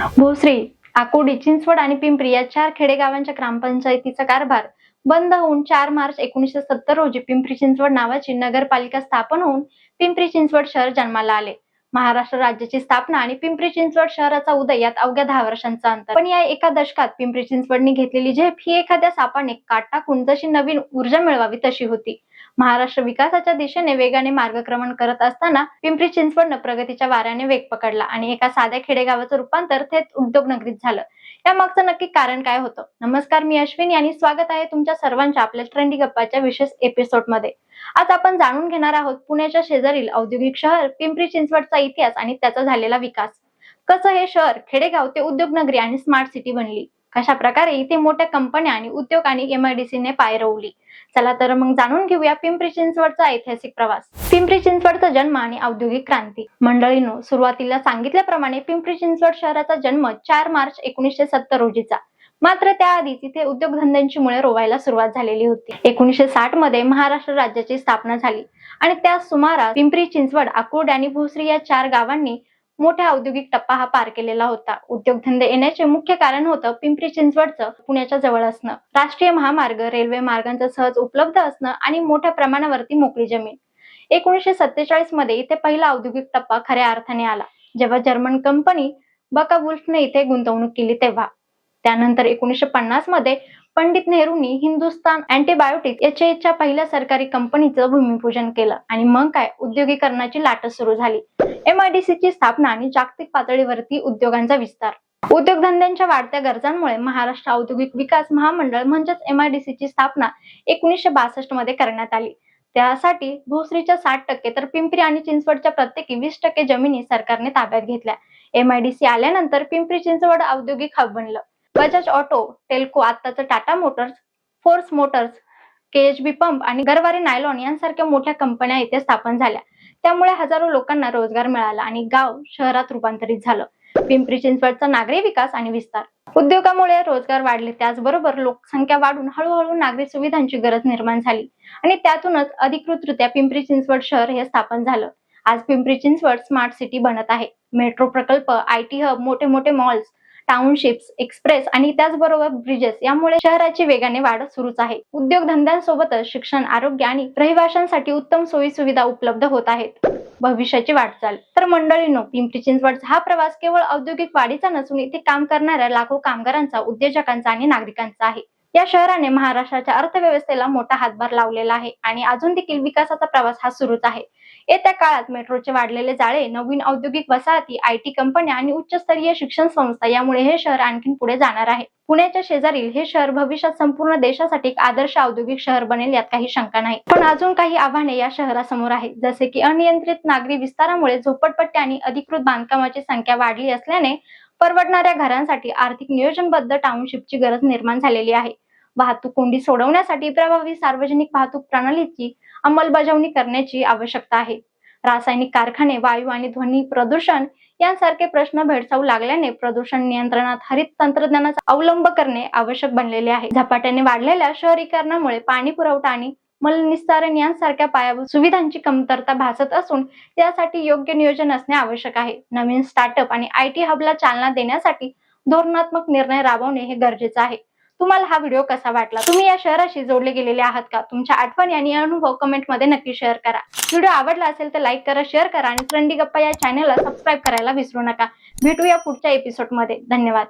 भोसरी आकोडी चिंचवड आणि पिंपरी या चार खेडेगावांच्या ग्रामपंचायतीचा कारभार बंद होऊन चार मार्च एकोणीसशे सत्तर रोजी पिंपरी चिंचवड नावाची नगरपालिका स्थापन होऊन पिंपरी चिंचवड शहर जन्माला आले. महाराष्ट्र राज्याची स्थापना आणि पिंपरी चिंचवड शहराचा उदय यात अवघ्या दहा वर्षांचा अंतर. पण या एका दशकात पिंपरी चिंचवडने घेतलेली झेप ही एखाद्या सापाने काट टाकून जशी नवीन ऊर्जा मिळवावी तशी होती. महाराष्ट्र विकासाच्या दिशेने वेगाने मार्गक्रमण करत असताना पिंपरी चिंचवडनं प्रगतीच्या वाऱ्याने वेग पकडला आणि एका साध्या खेडेगावाचं रूपांतर थेट उद्योग नगरीत झालं. या मागचं नक्की कारण काय होतं? नमस्कार मी अश्विनी आणि स्वागत आहे तुमच्या सर्वांच्या आपल्या ट्रेंडी गप्पाच्या विशेष एपिसोडमध्ये. आज आपण जाणून घेणार आहोत पुण्याच्या शेजारील औद्योगिक शहर पिंपरी चिंचवडचा इतिहास आणि त्याचा झालेला विकास. कसं हे शहर खेडेगाव ते उद्योगनगरी आणि स्मार्ट सिटी बनली? कशा प्रकारे इथे मोठ्या कंपन्या आणि उद्योग आणि एमआयडीसीने पाय रोवली? चला तर मग जाणून घेऊया पिंपरी चिंचवडचा ऐतिहासिक प्रवास. पिंपरी चिंचवडचा जन्म आणि औद्योगिक क्रांती. मंडळीनो सुरुवातीला सांगितल्याप्रमाणे पिंपरी चिंचवड शहराचा जन्म चार मार्च एकोणीसशे सत्तर रोजीचा. मात्र त्याआधी तिथे उद्योगधंद्यांची मुळे रोवायला सुरुवात झालेली होती. एकोणीसशे साठमध्ये महाराष्ट्र राज्याची स्थापना झाली आणि त्या सुमारास पिंपरी चिंचवड आकुर्ड आणि भोसरी या चार गावांनी मोठा औद्योगिक टप्पा हा पार केलेला होता. उद्योगधंदे येण्याचे मुख्य कारण होतं पिंपरी चिंचवडचं पुण्याच्या जवळ असणं. राष्ट्रीय महामार्ग रेल्वे मार्गांचं सहज उपलब्ध असणं आणि मोठ्या प्रमाणावरती मोकळी जमीन. एकोणीसशे सत्तेचाळीसमध्ये इथे पहिला औद्योगिक टप्पा खऱ्या अर्थाने आला. जेव्हा जर्मन कंपनी बका वुल्फने इथे गुंतवणूक केली तेव्हा. त्यानंतर एकोणीसशे पन्नासमध्ये पंडित नेहरूंनी हिंदुस्थान अँटीबायोटिक याच्या पहिल्या सरकारी कंपनीचं भूमिपूजन केलं. आणि मग काय? उद्योगीकरणाची लाटच सुरू झाली. एमआयडीसी ची स्थापना आणि जागतिक पातळीवरती उद्योगांचा विस्तार. उद्योगधंद्यांच्या वाढत्या गरजांमुळे महाराष्ट्र औद्योगिक विकास महामंडळ म्हणजेच एमआयडीसी ची स्थापना एकोणीसशे बासष्टमध्ये करण्यात आली. त्यासाठी भोसरीच्या साठ टक्के तर पिंपरी आणि चिंचवडच्या प्रत्येकी वीस टक्के जमिनी सरकारने ताब्यात घेतल्या. एमआयडीसी आल्यानंतर पिंपरी चिंचवड औद्योगिक हब बनलं. बजाज ऑटो टेल्को आत्ताचं Tata motors force motors KHB pump आणि गरवारे नायलॉन यांसारख्या मोठ्या कंपन्या इथे स्थापन झाल्या. त्यामुळे हजारो लोकांना रोजगार मिळाला आणि गाव शहरात रूपांतरित झालं. पिंपरी चिंचवडचा नागरी विकास आणि विस्तार. उद्योगामुळे रोजगार वाढले त्याचबरोबर लोकसंख्या वाढून हळूहळू नागरी सुविधांची गरज निर्माण झाली आणि त्यातूनच अधिकृतरित्या पिंपरी चिंचवड शहर हे स्थापन झालं. आज पिंपरी चिंचवड स्मार्ट सिटी बनत आहे. मेट्रो प्रकल्प आयटी हब मोठे मोठे मॉल्स टाउनशिप्स एक्सप्रेस आणि त्याचबरोबर ब्रिजेस यामुळे शहराची वेगाने वाढ सुरूच आहे. उद्योगधंद्यांसोबतच शिक्षण आरोग्य आणि रहिवाशांसाठी उत्तम सोयी सुविधा उपलब्ध होत आहेत. भविष्याची वाटचाल. तर मंडळींनो पिंपरी चिंचवडचा हा प्रवास केवळ औद्योगिक वाढीचा नसून इथे काम करणाऱ्या लाखो कामगारांचा उद्योजकांचा आणि नागरिकांचा आहे. या शहराने महाराष्ट्राच्या अर्थव्यवस्थेला मोठा हातभार लावलेला आहे आणि अजून देखील विकासाचा प्रवास हा सुरूच आहे. येत्या काळात मेट्रोचे वाढलेले जाळे नवीन औद्योगिक वसाहती आय टी कंपन्या आणि उच्चस्तरीय शिक्षण संस्था यामुळे हे शहर आणखी पुढे जाणार आहे. पुण्याच्या शेजारील हे शहर भविष्यात संपूर्ण देशासाठी एक आदर्श औद्योगिक शहर बनेल यात काही शंका नाही. पण अजून काही आव्हाने या शहरासमोर आहेत. जसे की अनियंत्रित नागरी विस्तारामुळे झोपडपट्ट्या आणि अधिकृत बांधकामाची संख्या वाढली असल्याने परवडणाऱ्या घरांसाठी आर्थिक नियोजनबद्ध टाउनशिपची गरज निर्माण झालेली आहे. वाहतूक कोंडी सोडवण्यासाठी प्रभावी सार्वजनिक वाहतूक प्रणालीची अंमलबजावणी करण्याची आवश्यकता आहे. रासायनिक कारखाने वायू आणि ध्वनी प्रदूषण यांसारखे प्रश्न भेडसावू लागल्याने प्रदूषण नियंत्रणात हरित तंत्रज्ञानाचा अवलंब करणे आवश्यक बनलेले आहे. झपाट्याने वाढलेल्या शहरीकरणामुळे पाणी पुरवठा आणि मलनिस्सारण यांसारख्या पायाभूत सुविधांची कमतरता भासत असून त्यासाठी योग्य नियोजन असणे आवश्यक आहे. नवीन स्टार्टअप आणि आय टी हबला चालना देण्यासाठी धोरणात्मक निर्णय राबवणे हे गरजेचं आहे. तुम्हाला हा व्हिडिओ कसा वाटला? तुम्ही या शहराशी जोडले गेलेले आहात का? तुमच्या आठवणी आणि अनुभव कमेंटमध्ये नक्की शेअर करा. व्हिडिओ आवडला असेल तर लाईक करा शेअर करा आणि ट्रेंडी गप्पा या चॅनलला सबस्क्राईब करायला विसरू नका. भेटूया पुढच्या एपिसोडमध्ये धन्यवाद.